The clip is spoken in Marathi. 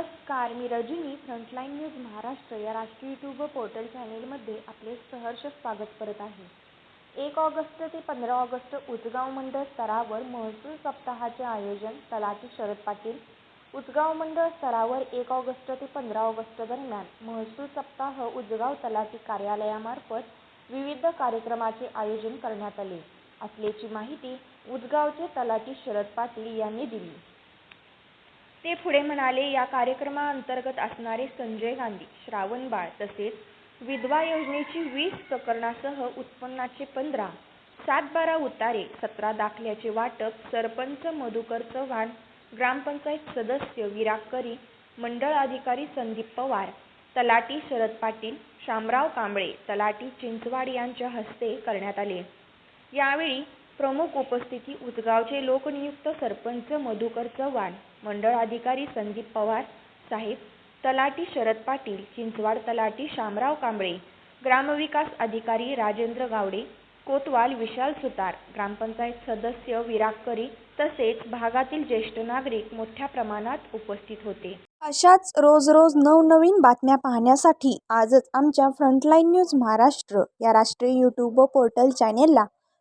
नमस्कार मी रजिनी फ्रंटलाईन न्यूज महाराष्ट्र या राष्ट्रीय यूट्यूब पोर्टल चॅनेलमध्ये आपले सहर्ष स्वागत करत आहे. एक ऑगस्ट ते पंधरा ऑगस्ट उचगाव मंडळ स्तरावर महसूल सप्ताहाचे आयोजन तलाठी शरद पाटील. उचगाव मंडळ स्तरावर एक ऑगस्ट ते पंधरा ऑगस्ट दरम्यान महसूल सप्ताह उचगाव तलाठी कार्यालयामार्फत विविध कार्यक्रमाचे आयोजन करण्यात आले. असल्याची माहिती उचगावचे तलाठी शरद पाटील यांनी दिली. ते पुढे म्हणाले या कार्यक्रमाअंतर्गत असणारे संजय गांधी श्रावणबाळ तसेच विधवा योजनेची वीस प्रकरणासह उत्पन्नाचे पंधरा सातबारा उतारे सतरा दाखल्याचे वाटप सरपंच मधुकर चव्हाण ग्रामपंचायत सदस्य विराकरी, मंडळ अधिकारी संदीप पवार तलाठी शरद पाटील शामराव कांबळे तलाठी चिंचवाड यांच्या हस्ते करण्यात आले. यावेळी प्रमुख उपस्थिती उदगावचे लोकनियुक्त सरपंच मधुकर चव्हाण मंडळ अधिकारी संदीप पवार साहेब तलाटी शरद पाटील चिंचवाड तलाटी शामराव कांबळे ग्रामविकास अधिकारी राजेंद्र गावडे कोतवाल विशाल सुतार ग्रामपंचायत सदस्य विराकरी तसेच भागातील ज्येष्ठ नागरिक मोठ्या प्रमाणात उपस्थित होते. अशाच रोज रोज नवनवीन बातम्या पाहण्यासाठी आजच आमच्या फ्रंटलाईन न्यूज महाराष्ट्र या राष्ट्रीय यूट्यूब पोर्टल चॅनेलला